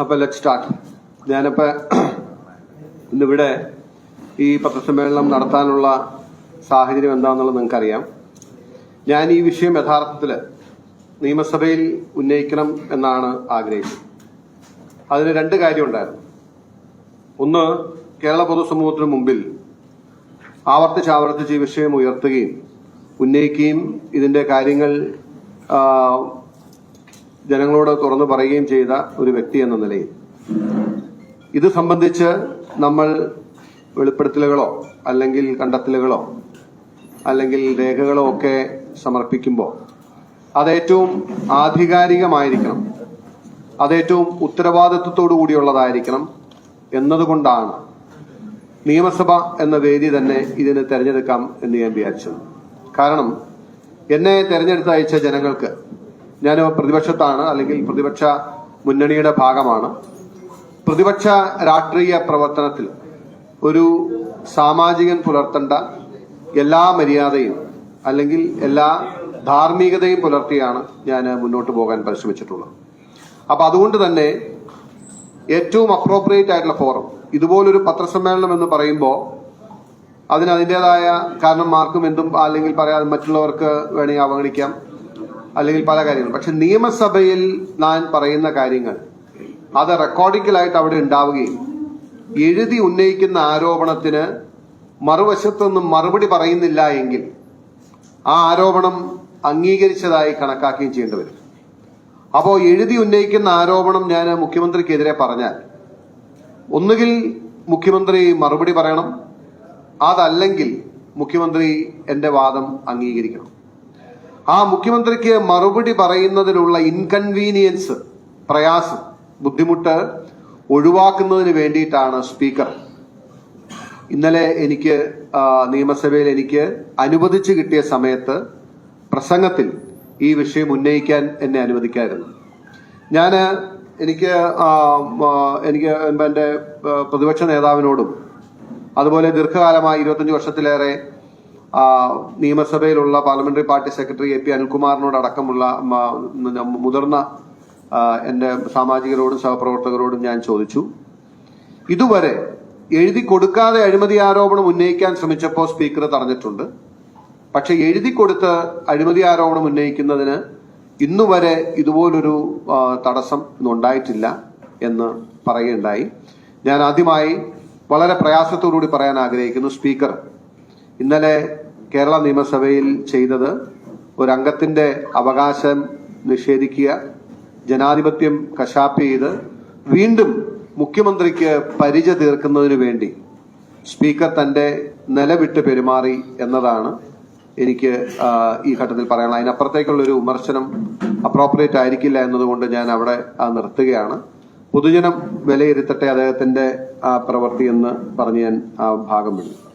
അപ്പൊ let start ഞാനിപ്പോ ഇന്നിവിടെ ഈ പത്രസമ്മേളനം നടത്താനുള്ള സാഹചര്യം എന്താണെന്നുള്ളത് നിങ്ങൾക്കറിയാം. ഞാൻ ഈ വിഷയം യഥാർത്ഥത്തിൽ നിയമസഭയിൽ ഉന്നയിക്കണം എന്നാണ് ആഗ്രഹിച്ചത്. അതിന് രണ്ട് കാര്യമുണ്ടായിരുന്നു. ഒന്ന് കേരള പൊതുസമൂഹത്തിന് മുമ്പിൽ ആവർത്തിച്ച് ആവർത്തിച്ച് ഈ വിഷയം ഉയർത്തുകയും ഉന്നയിക്കുകയും ഇതിന്റെ കാര്യങ്ങൾ ജനങ്ങളോട് തുറന്നു പറയുകയും ചെയ്ത ഒരു വ്യക്തി എന്ന നിലയിൽ. ഇത് സംബന്ധിച്ച് നമ്മൾ വെളിപ്പെടുത്തലുകളോ അല്ലെങ്കിൽ കണ്ടെത്തലുകളോ അല്ലെങ്കിൽ രേഖകളോ ഒക്കെ സമർപ്പിക്കുമ്പോൾ അതേറ്റവും ആധികാരികമായിരിക്കണം. അതേറ്റവും ഉത്തരവാദിത്വത്തോടു കൂടിയുള്ളതായിരിക്കണം എന്നതുകൊണ്ടാണ് നിയമസഭ എന്ന വേദി തന്നെ ഇതിന് തെരഞ്ഞെടുക്കാം എന്ന് ഞാൻ വിചാരിച്ചത്. കാരണം എന്നെ തെരഞ്ഞെടുത്ത് അയച്ച ജനങ്ങൾക്ക് ഞാൻ പ്രതിപക്ഷത്താണ് അല്ലെങ്കിൽ പ്രതിപക്ഷ മുന്നണിയുടെ ഭാഗമാണ്. പ്രതിപക്ഷ രാഷ്ട്രീയ പ്രവർത്തനത്തിൽ ഒരു സാമാജികൻ പുലർത്തേണ്ട എല്ലാ മര്യാദയും അല്ലെങ്കിൽ എല്ലാ ധാർമ്മികതയും പുലർത്തിയാണ് ഞാൻ മുന്നോട്ട് പോകാൻ പരിശ്രമിച്ചിട്ടുള്ളത്. അപ്പൊ അതുകൊണ്ട് തന്നെ ഏറ്റവും അപ്രോപ്രിയേറ്റ് ആയിട്ടുള്ള ഫോറം ഇതുപോലൊരു പത്രസമ്മേളനം എന്ന് പറയുമ്പോൾ അതിന് അതിന്റെതായ കാരണം മാർക്കും എന്തും അല്ലെങ്കിൽ പറയാതെ മറ്റുള്ളവർക്ക് വേണമെങ്കിൽ അവഗണിക്കാം. അല്ലെങ്കിൽ പല കാര്യങ്ങളും. പക്ഷെ നിയമസഭയിൽ ഞാൻ പറയുന്ന കാര്യങ്ങൾ അത് റെക്കോർഡിക്കലായിട്ട് അവിടെ ഉണ്ടാവുകയും എഴുതി ഉന്നയിക്കുന്ന ആരോപണത്തിന് മറുവശത്തൊന്നും മറുപടി പറയുന്നില്ല എങ്കിൽ ആ ആരോപണം അംഗീകരിച്ചതായി കണക്കാക്കുകയും ചെയ്യേണ്ടി വരും. അപ്പോൾ എഴുതി ഉന്നയിക്കുന്ന ആരോപണം ഞാൻ മുഖ്യമന്ത്രിക്കെതിരെ പറഞ്ഞാൽ ഒന്നുകിൽ മുഖ്യമന്ത്രി മറുപടി പറയണം അതല്ലെങ്കിൽ മുഖ്യമന്ത്രി എന്റെ വാദം അംഗീകരിക്കണം. ആ മുഖ്യമന്ത്രിക്ക് മറുപടി പറയുന്നതിലുള്ള ഇൻകൺവീനിയൻസ് പ്രയാസം ബുദ്ധിമുട്ട് ഒഴിവാക്കുന്നതിന് വേണ്ടിയിട്ടാണ് സ്പീക്കർ. ഇന്നലെ എനിക്ക് നിയമസഭയിൽ എനിക്ക് അനുവദിച്ചു കിട്ടിയ സമയത്ത് പ്രസംഗത്തിൽ ഈ വിഷയം ഉന്നയിക്കാൻ എന്നെ അനുവദിക്കായിരുന്നു. ഞാൻ എനിക്ക് എനിക്ക് എന്റെ പ്രതിപക്ഷ നേതാവിനോടും അതുപോലെ ദീർഘകാലമായി ഇരുപത്തഞ്ച് വർഷത്തിലേറെ നിയമസഭയിലുള്ള parliamentary party secretary A P അനിൽകുമാറിനോടക്കമുള്ള മുതിർന്ന എന്റെ സാമാജികരോടും സഹപ്രവർത്തകരോടും ഞാൻ ചോദിച്ചു. ഇതുവരെ എഴുതി കൊടുക്കാതെ അഴിമതി ആരോപണം ഉന്നയിക്കാൻ ശ്രമിച്ചപ്പോൾ സ്പീക്കർ തടഞ്ഞിട്ടുണ്ട് പക്ഷെ എഴുതി കൊടുത്ത് അഴിമതി ആരോപണം ഉന്നയിക്കുന്നതിന് ഇന്നുവരെ ഇതുപോലൊരു തടസ്സം ഇന്നുണ്ടായിട്ടില്ല എന്ന് പറയുകയുണ്ടായി. ഞാൻ ആദ്യമായി വളരെ പ്രയാസത്തോടുകൂടി പറയാൻ ആഗ്രഹിക്കുന്നു സ്പീക്കർ. ഇന്നലെ കേരള നിയമസഭയിൽ ചെയ്തത് ഒരംഗത്തിന്റെ അവകാശം നിഷേധിക്കുക ജനാധിപത്യം കശാപ്പ് ചെയ്ത് വീണ്ടും മുഖ്യമന്ത്രിക്ക് പരിച തീർക്കുന്നതിന് വേണ്ടി സ്പീക്കർ തന്റെ നിലവിട്ട് പെരുമാറി എന്നതാണ് എനിക്ക് ഈ ഘട്ടത്തിൽ പറയാനുള്ളത്. അതിനപ്പുറത്തേക്കുള്ള ഒരു വിമർശനം അപ്രോപ്രിയേറ്റ് ആയിരിക്കില്ല എന്നതുകൊണ്ട് ഞാൻ അവിടെ നിർത്തുകയാണ്. പൊതുജനം വിലയിരുത്തട്ടെ അദ്ദേഹത്തിന്റെ പ്രവൃത്തി എന്ന് പറഞ്ഞ് ഞാൻ ആ ഭാഗം വിടുന്നു.